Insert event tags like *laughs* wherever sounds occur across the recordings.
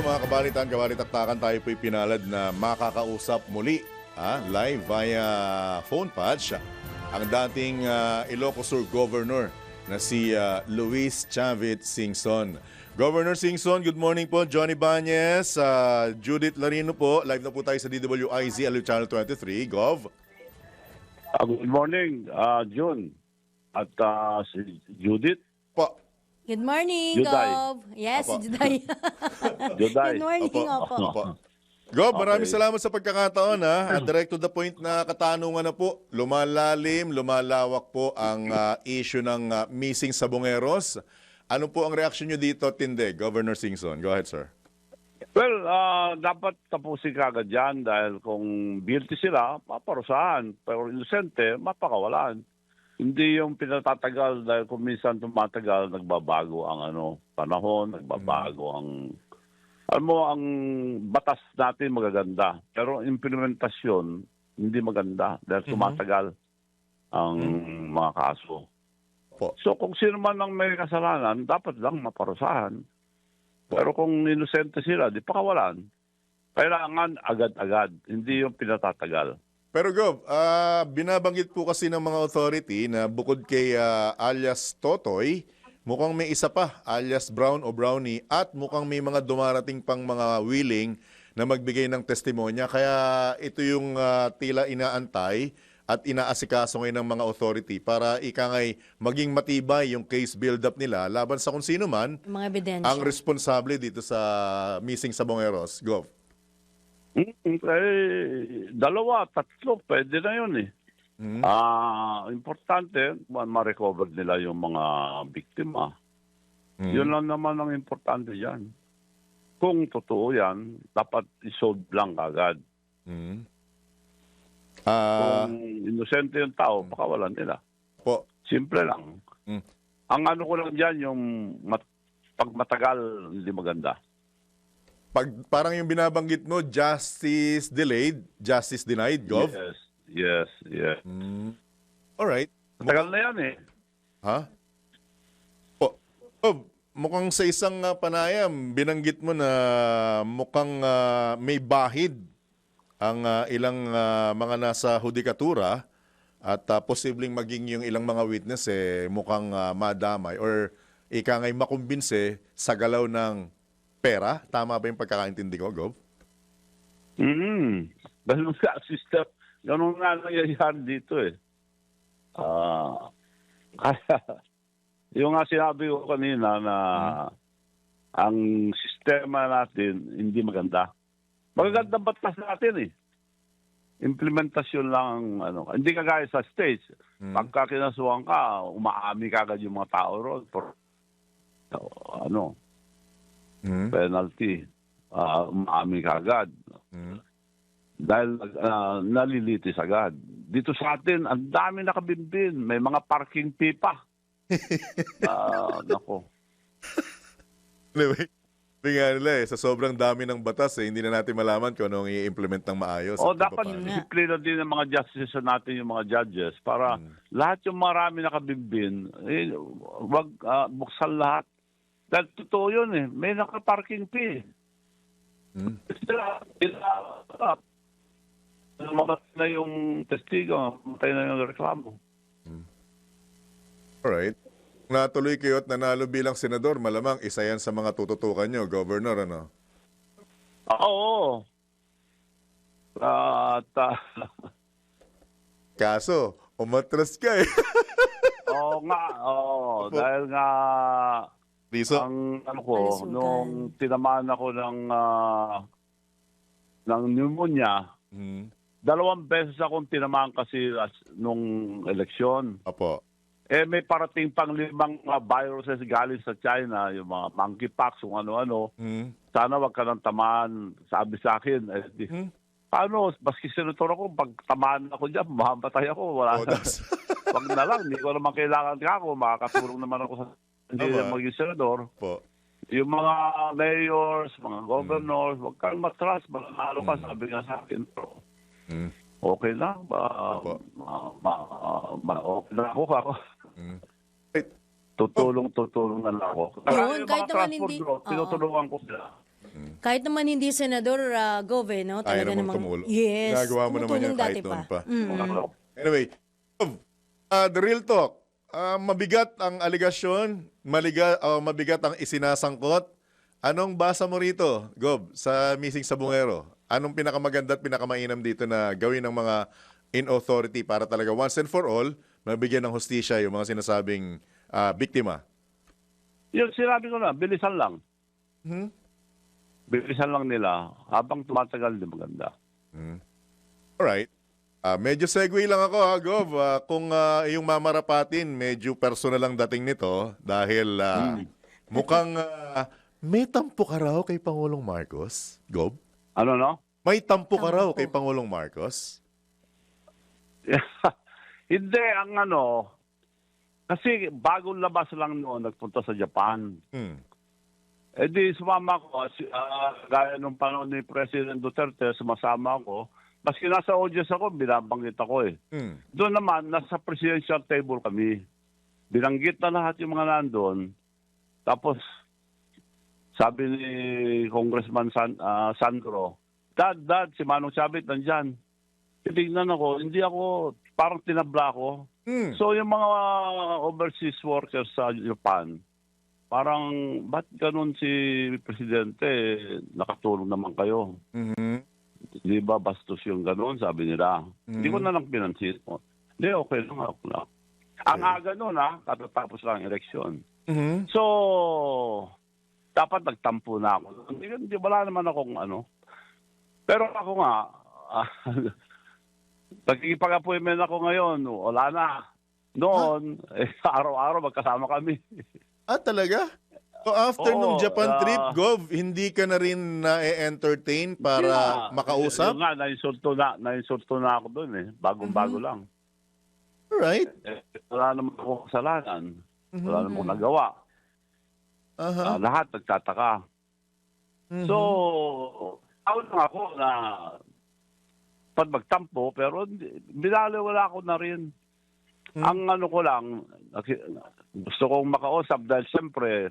mga kabalitan, kabalitaktakan tayo po'y pinalad na makakausap muli ah, live via phone patch ang dating ah, Ilocos Sur Governor na si ah, Luis Chavit Singson. Governor Singson, good morning po. Johnny Banyes, ah, Judith Larino po. Live na po tayo sa DWIZ Aliw Channel 23. Gov. Ah, good morning, ah, June. At ah, si Judith. Po. Good morning, Juday. Gov. Yes, si Juday. *laughs* Juday. Good morning, Opo. opo. Opo. Gov, maraming Okay. salamat sa pagkakataon ha. At direct to the point na katanungan na po. Lumalalim, lumalawak po ang ah, issue ng ah, missing sabongeros. Ano po ang reaksyon nyo dito, Tinde? Governor Singson. Go ahead, sir. Well, ah, dapat tapusin ka agad yan dahil kung guilty sila, paparusahan. Pero inosente, mapakawalan. Hindi yung pinatatagal dahil kung minsan tumatagal, nagbabago ang ano, panahon, nagbabago ang... Alam mo, ang batas natin magaganda. Pero implementasyon, hindi maganda dahil tumatagal ang mga kaso. Po. So kung sino man ang may kasalanan, dapat lang maparusahan. Pero kung inosente sila, di pakawalan. Kailangan agad-agad, hindi yung pinatatagal. Pero Gov, ah, binabanggit po kasi ng mga authority na bukod kay ah, alias Totoy, mukhang may isa pa, alias Brown o Brownie, at mukhang may mga dumarating pang mga willing na magbigay ng testimonya. Kaya ito yung ah, tila inaantay at inaasikaso ngayon ng mga authority para ikangay maging matibay yung case build-up nila laban sa kung sino man Mga ebidensya. ang responsable dito sa missing Sabongeros. Gov. Mm, Eh, dalawa, tatlo, pwede na yun eh. Hmm? Ah, importante, ma- ma-recover nila yung mga biktima. Hmm. Yun lang naman ang importante yan. Kung totoo yan, dapat isolve lang agad. Hmm. Ah, Kung inosente yung tao, pakawalan nila. po. Simple lang. Mm. Ang ano ko lang dyan, yung mat- pag matagal, hindi maganda. Pag parang yung binabanggit mo, justice delayed, justice denied, Gov? Yes, yes, yes. Mm. Alright. Matagal na yan eh. Ha? Po. Gov, mukhang sa isang ah, panayam, binanggit mo na mukhang ah, may bahid ang ah, ilang ah, mga nasa hudikatura at ah, posibleng maging yung ilang mga witness eh mukhang ah, madamay or ika nga'y makumbinse sa galaw ng pera. Tama ba yung pagkakaintindi ko, Gov? Mm. Ganun nga, sister. Ganun nga nangyayari dito eh. Ah, *laughs* kaya, yung nga sinabi ko kanina na ang sistema natin hindi maganda. Magagandang batas natin eh. Implementasyon lang ang ano. Hindi kagaya sa states. Pagka kinasuhan ka, umaami kagad yung mga tao ron for ano, Mm. penalty. Ah, umaami kagad. Mm. Dahil ah, nalilitis agad. Dito sa atin, ang dami nakabimbin. May mga parking pipa. *laughs* Ah, nako. Anyway, sabi nga nila eh, sa sobrang dami ng batas eh, hindi na natin malaman kung anong i-implement ng maayos. O at dapat disiplina din ng mga justices natin, yung mga judges, para lahat yung marami nakabimbin, eh, wag ah, buksan lahat. Dahil totoo yun eh. May naka-parking fee. Hmm. Sila, sila, mamatay na yung testigo, mamatay na yung reklamo. Alright. Natuloy kayo at nanalo bilang senador, malamang isa yan sa mga tututukan nyo, Governor, ano? Oo. At, ah, *laughs* Kaso, umatras ka eh. oo nga, oo. Dahil nga, Riso, ang ano ko, Kalusugan. nung tinamaan ako ng, ah, ng pneumonia, hmm. dalawang beses akong tinamaan kasi as- nung eleksyon. Apo. Eh, may parating pang limang mga viruses galing sa China, yung mga monkeypox, kung ano-ano. Hmm. Sana wag ka nang tamaan. Sabi sa akin, eh, di, Hmm. paano, baski senator ako, pag tamaan ako dyan, mamamatay ako. Wala Oh, na. das. *laughs* Wag na lang, hindi ko naman kailangan ka ako. Makakatulong naman ako sa hindi Tama. na maging senador. po. Yung mga mayors, mga governors, wag kang matras, manalo ka, sabi nga sa akin. Pero, Hmm. okay lang, ba, Opo. ma, ma, ma- okay na ako. ako. Hmm. Wait, Tutulong, tutulong na lang ako. Yun, yung kahit mga naman transport hindi- group, oo. tinutulungan ko sila. Kahit naman hindi senador uh, Gove, no? Ayaw Talaga namang namang, tumulo. Yes. Nagawa mo naman tumutulong yan kahit dati noon pa. Mm. Anyway, uh, the real talk. Ah, mabigat ang aligasyon, maliga, ah, mabigat ang isinasangkot. Anong basa mo rito, Gob, sa Missing Sabungero? Anong pinakamaganda at pinakamainam dito na gawin ng mga in authority para talaga once and for all, mabigyan ng hustisya yung mga sinasabing ah, biktima? Yung sinabi ko na, bilisan lang. Hmm? Bilisan lang nila. Habang tumatagal, di maganda. Alright. Ah, medyo segue lang ako ha, Gov. Ah, kung ah, yung mamarapatin, medyo personal ang dating nito dahil ah, mukhang ah, may tampo ka raw kay Pangulong Marcos, Gov. Ano, no? May tampo ka raw kay Pangulong Marcos. *laughs* Hindi, ang ano, kasi bagong labas lang noon, nagpunta sa Japan. Hmm. Eh di sumama ko, si, ah, gaya nung panahon ni President Duterte, sumasama ako. Maski nasa audience ako, binabanggit ako eh. Hmm. Doon naman, nasa presidential table kami. Binanggit na lahat yung mga nandun. Tapos, sabi ni Congressman San, ah, Sandro, Dad, Dad, si Manong Chavit nandyan. Tinignan ako, hindi ako, parang tinabla ko. Hmm. So yung mga overseas workers sa Japan, parang ba't ganun si Presidente, nakatulong naman kayo. Mhm. Di ba bastos yung ganun, sabi nila. Hindi ko Mhm. na lang pinansin mo. Hindi, okay lang ako lang. Ang aga nun ha, katatapos lang ang eleksyon. Mhm. So, dapat nagtampo na ako. Hindi, hindi wala naman akong ano. Pero ako nga, *laughs* nagkikipag-appointment ako ngayon, wala na. Noon, eh, araw-araw magkasama kami. Ah, talaga? So after nung Oo, Japan ah. trip, Gov, hindi ka na rin na-entertain para Yeah. makausap? Yung nga, naisulto na, naisulto na ako doon eh. Bagong-bago Mm-hmm. lang. Alright. Eh, wala naman ako kasalanan. Mhm. Wala naman akong nagawa. Aha. Ah, lahat nagtataka. Mhm. So, ako lang ako na pag magtampo, pero hindi- binaliwala ko na rin. Hmm. Ang ano ko lang, naki- gusto kong makausap dahil siyempre,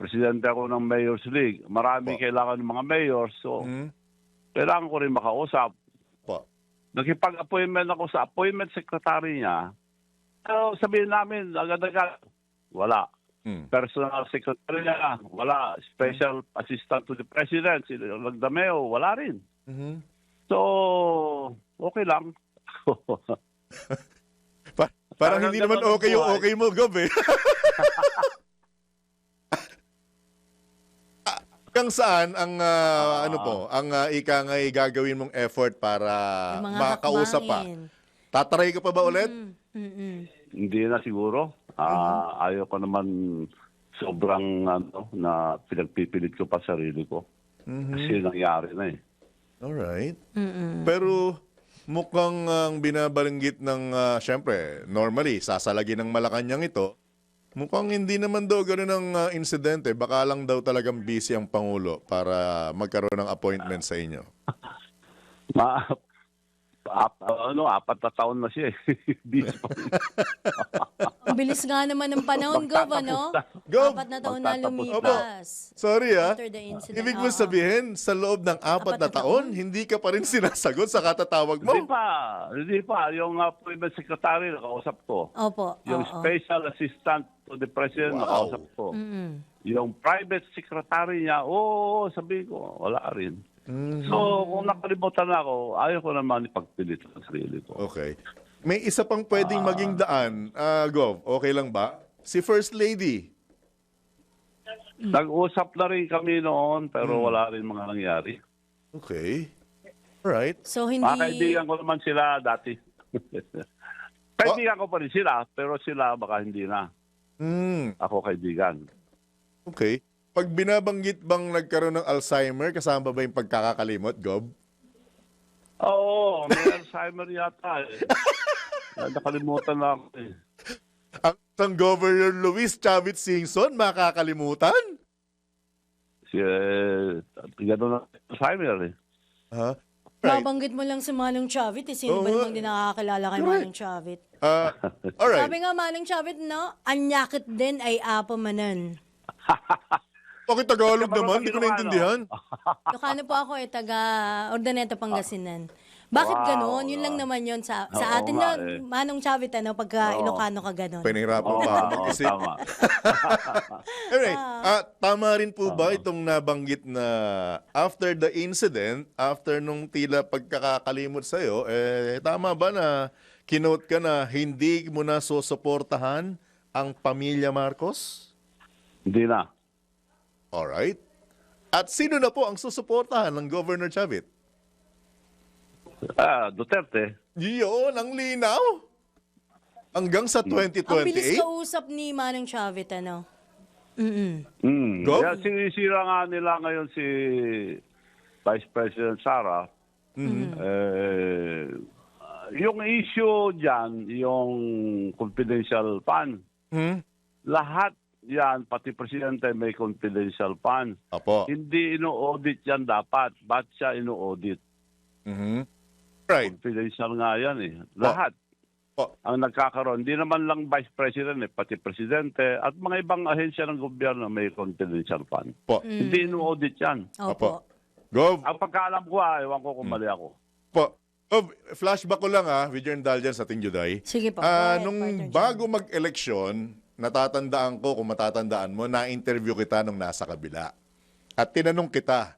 presidente ako ng Mayor's League. Marami Po. kailangan ng mga mayors. So, Mhm. kailangan ko rin makausap. Po. Nakipag-appointment ako sa appointment secretary niya. Pero sabihin namin, agad-agad, wala. Hmm. Personal secretary niya, wala. Special assistant to the president, si Lagdameo, wala rin. Mhm. So, okay lang. *laughs* Pa- parang Parang hindi naman okay yung okay mo, Gov, eh. *laughs* Hanggang saan ang ah, ano po, ang uh, ika nga gagawin mong effort para Yung mga makausap pa? hakbangin. Tatry ka pa ba ulit? Mm, mm-mm. Hindi na siguro. Ah, Ayaw ko naman sobrang ano, na pinagpipilit ko pa sarili ko. Kasi nangyari na eh. Alright. Mm-mm. Pero mukhang ang binabalanggit ng, ah, syempre, normally, sasalagin ng Malacanang ito, mukhang hindi naman daw ganun ang ah, insidente. Baka lang daw talagang busy ang Pangulo para magkaroon ng appointment sa inyo. *laughs* Ma, ap, ano, apat na taon na siya eh. *laughs* Busy pa rin. *laughs* Ang bilis nga naman ng panahon, Gov, ano? Gov! Apat na taon na lumipas. Sorry ah. After the incident, Ibig mo oo. sabihin, sa loob ng apat, Apat na na taon, taon? hindi ka pa rin sinasagot sa katatawag Hindi mo. pa. Hindi pa. Yung appointment secretary, nakausap ko. Opo. Yung oo. special assistant to the president, Wow. nakausap ko. Mm-mm. Yung private secretary niya, oo, sabi ko, wala rin. Mm. So, kung nakalimutan na ako, ayaw ko naman ipagpilit ang sarili ko. Okay. May isa pang pwedeng maging daan, ah, Gov, okay lang ba? Si First Lady. Nag-usap na rin kami noon, pero wala rin mga nangyari. Okay. Alright. So, hindi... Mga kaibigan ko naman sila dati. *laughs* kaibigan ko pa rin sila, pero sila baka hindi na. Mm, Ako kaibigan. okay. Pag binabanggit bang nagkaroon ng Alzheimer, kasama ba yung pagkakakalimot, Gov? Oo, may Alzheimer yata eh. *laughs* Nakalimutan na ako eh. Ang isang Governor Luis Chavit Singson, makakalimutan? Si, eh, gano'n na Alzheimer eh. Ha? Right. Babanggit mo lang si Manong Chavit. Eh, sino Oo ba nga. namang di nakakakilala kay Correct. Manong Chavit? Ah, alright. Sabi nga Manong Chavit, no? Anyakit din ay apa manan. *laughs* Bakit Tagalog naman? Hindi ko naintindihan. *laughs* Ilocano po ako eh, taga Ordaneta, Pangasinan. Bakit Wow, ganon? Yun lang naman yun sa, sa Oo atin nga na, eh. Manong Chavit, ano, pagka Oo. Ilocano ka ganon. Pinahirapan Oo, pa ako oo, mag-isip. tama. *laughs* Anyway, ah, tama rin po ba itong nabanggit na after the incident, after nung tila pagkakakalimot sa'yo, eh, tama ba na kinote ka na hindi mo na susuportahan ang pamilya Marcos? Hindi na. Alright. At sino na po ang susuportahan ng Governor Chavit? Ah, Duterte. Yun, ang linaw. Hanggang sa Ang bilis 2028? kausap ni Manong Chavit, ano? Mm-mm. Mm. Gov? Kaya sinisira nga nila ngayon si Vice President Sara. Eh, yung issue dyan, yung confidential fund, Hmm? lahat yan, pati presidente may confidential fund. Apo. Hindi ino-audit yan dapat. Ba't siya ino-audit? Mhm. Right. Confidential nga yan eh. Lahat. Po. Ang nagkakaroon, hindi naman lang vice president eh, pati presidente at mga ibang ahensya ng gobyerno may confidential fund. Po. Hindi ino-audit yan. Opo. Gov, Ang pagkaalam ko ah, ewan ko kung Hmm. mali ako. po. Gov, flashback ko lang ah, with your indulgence sa ating Juday. Sige po. Ah, nung bago mag-eleksyon, natatandaan ko, kung matatandaan mo, na-interview kita nung nasa kabila. At tinanong kita,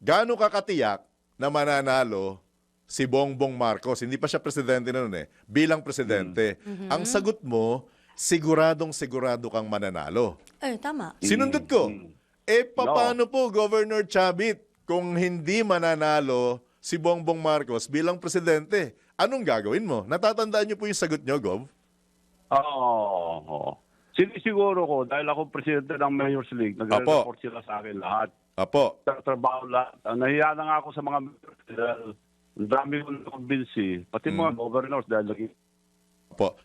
gaano ka katiyak na mananalo si Bongbong Marcos? Hindi pa siya presidente na noon eh. Bilang presidente. Mm-hmm. Ang sagot mo, siguradong sigurado kang mananalo. Eh, tama. Sinundot ko. Mm. Eh, paano po, Governor Chavit, kung hindi mananalo si Bongbong Marcos bilang presidente? Anong gagawin mo? Natatandaan niyo po yung sagot niyo, Gov? Oo. oo. Sinisiguro ko, dahil ako presidente ng Mayor's League, nagre-report sila sa akin lahat. Apo. Sa trabaho lahat. Ah, Nahiya na nga ako sa mga dahil dami ko na-convince pati mga governors dahil naging Apo.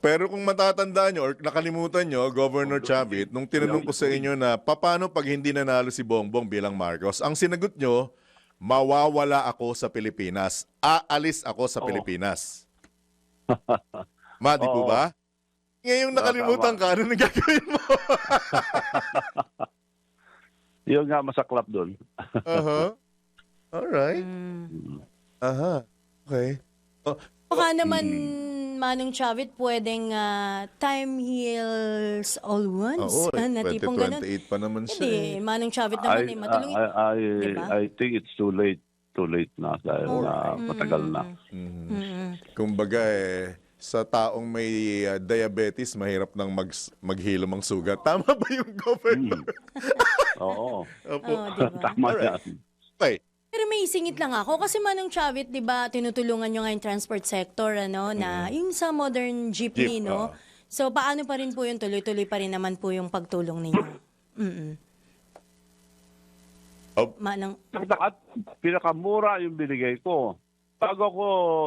Pero kung matatandaan nyo or nakalimutan nyo, Governor Chavit, nung tinanong ko sa inyo na paano pag hindi nanalo si Bongbong bilang Marcos, ang sinagot nyo, mawawala ako sa Pilipinas. Aalis ako sa Oo. Pilipinas. *laughs* Ma, di po Oo. ba? Ngayong nakalimutan ka, ano nang gagawin mo? *laughs* yun nga masaklap doon. *laughs* Aha. Alright. Mm. Aha. Okay. Oh, Baka naman, Manong Chavit, pwedeng ah, time heals all wounds. oo, Ah, na tipong ganun. 2028 pa naman siya. Hindi, eh. Manong Chavit naman eh. Matulungin. I, I, Diba? I think it's too late. Too late na dahil Oh, na matagal na. Mm-mm. Kumbaga eh, sa taong may uh, diabetes, mahirap nang mag, maghilom ang sugat. *laughs* Tama ba yung governor? Oo. *laughs* Opo. Oo, diba? Tama Alright. yan. Okay. Pero may isingit lang ako kasi Manong Chavit, 'di ba, tinutulungan nyo nga yung transport sector ano na yung sa modern jeepney, Jeep, no. oo. So paano pa rin po yung tuloy-tuloy pa rin naman po yung pagtulong ninyo? *coughs* Mm. Oh, Manong At pinakamura yung binigay ko. Bago ako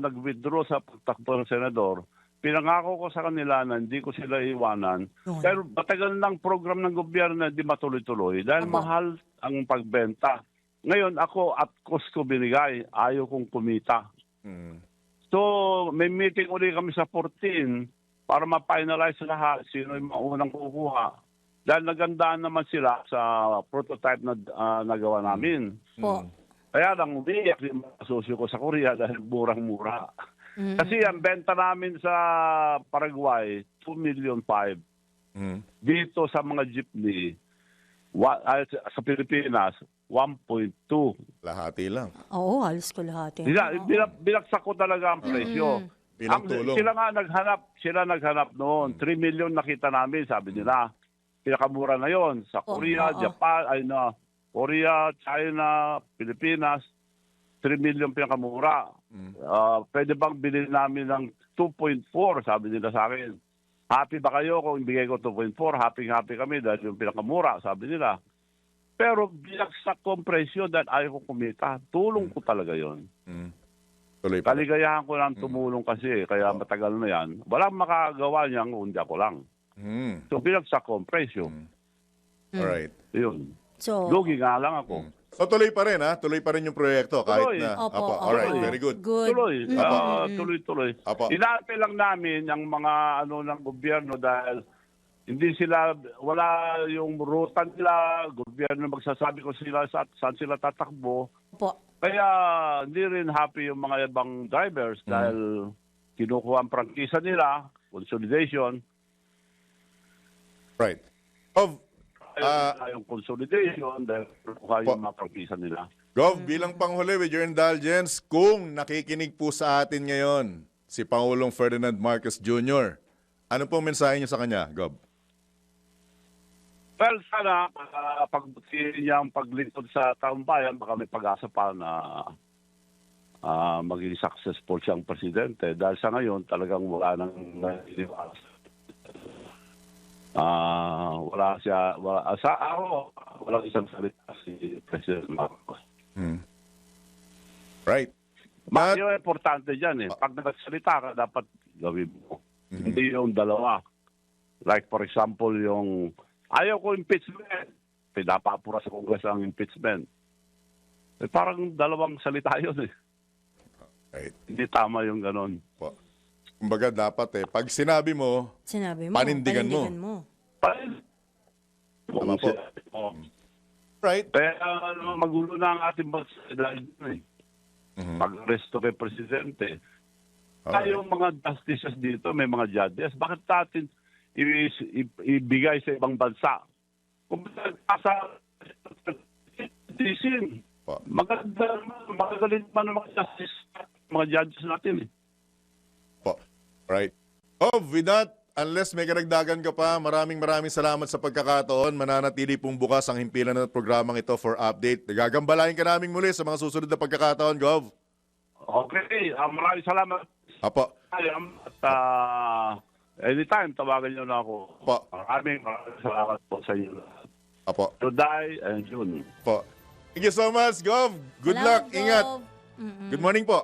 nag-withdraw sa pagtakbo ng senador, pinangako ko sa kanila na hindi ko sila iwanan. Yun. Pero matagal ng program ng gobyerno na hindi matuloy-tuloy dahil Opo. mahal ang pagbenta. Ngayon ako at cost ko binigay, ayaw kong kumita. mm, So may meeting uli kami sa 14 para ma-finalize lahat sino yung maunang kukuha. Dahil nagandaan naman sila sa prototype na ah, nagawa namin. po. Kaya lang umiyak yung mga sosyo ko sa Korea dahil murang-mura. Mm. Kasi ang benta namin sa Paraguay, 2 million 5. mm, Dito sa mga jeepney, wa, ay, sa Pilipinas, 1.2. lahati lang. Oo, halos ko lahat. eh. Bila, bila, binaksak ko talaga ang presyo. Bilang Ang- tulong. Sila nga naghanap, sila naghanap noon. 3 million nakita namin, sabi nila. Pinakamura na yon sa Oo, Korea, oo. Japan, ay na, Korea, China, Pilipinas. 3 million pinakamura. Mm. Ah, pwede bang bilhin namin ng 2.4, sabi nila sa akin. Happy ba kayo kung ibigay ko 2.4? Happy-happy kami dahil yung pinakamura, sabi nila. Pero binaksak ko ang presyo dahil ayaw ko kumita. Tulong ko talaga yon. Mm. Tuloy pa. Kaligayahan ko lang tumulong kasi, kaya matagal na yan. Walang makagawa niyan kundi ako lang. Mm. So binagsak ko ang presyo. Mm. Alright. Yun. So, Lugi nga lang ako. Mm. So tuloy pa rin ha? Tuloy pa rin yung proyekto kahit Tuloy. na. Opo, opo. alright, Tuloy. very good. good. Tuloy. Apo. Ah, tuloy-tuloy. Apo. Inaantay lang namin ang mga ano ng gobyerno dahil hindi sila, wala yung ruta nila, gobyerno magsasabi kung sila sa, saan sila tatakbo. Po. Kaya hindi rin happy yung mga ibang drivers dahil kinukuha ang prangkisa nila, consolidation. Right. Gov, Ayaw Ah. yung consolidation dahil yung mga prangkisa nila. Gov, bilang panghuli with your indulgence, kung nakikinig po sa atin ngayon si Pangulong Ferdinand Marcos Jr., ano pong mensahe niyo sa kanya, Gov? Well, sana uh, pagbutihin niya ang paglingkod sa taong bayan, baka may pag-asa pa na ah, maging successful siyang presidente. Dahil sa ngayon, talagang wala nang naniniwala. Ah, wala siya, wala, ah, sa ako, walang isang salita si President Marcos. Hmm. Right. At- yung importante dyan eh. Pag nagsalita ka, dapat gawin mo. Hindi yung dalawa. Like for example, yung ayaw ko impeachment. Pinapapura sa Congress ang impeachment. Eh, parang dalawang salita yun eh. Right. Hindi tama yung ganon. Po. Kumbaga dapat eh, pag sinabi mo, Sinabi mo. Panindigan mo. mo. Parang, Tama po. Right? Kaya ano, magulo na ang ating bansa dahil dun eh. Mhm. Pag-resto kay Presidente. Tayong mga justices dito, may mga judges, bakit natin i- i- ibigay sa ibang bansa? Kung sa citizen, Po. maganda naman, magagaling pa ng mga justice, mga judges natin eh. Right. Oh, with that, unless may karagdagan ka pa, maraming maraming salamat sa pagkakataon. Mananatili pong bukas ang himpilan ng programang ito for update. Gagambalain ka namin muli sa mga susunod na pagkakataon, Gov. Okay, ah, maraming salamat. Apo. At ah, anytime, tawagan niyo na ako. Po. Maraming maraming salamat po sa inyo. Apo. Today and June. Po. Thank you so much, Gov. Good Salamat, luck. Ingat. Gov. Mm-mm. Good morning po.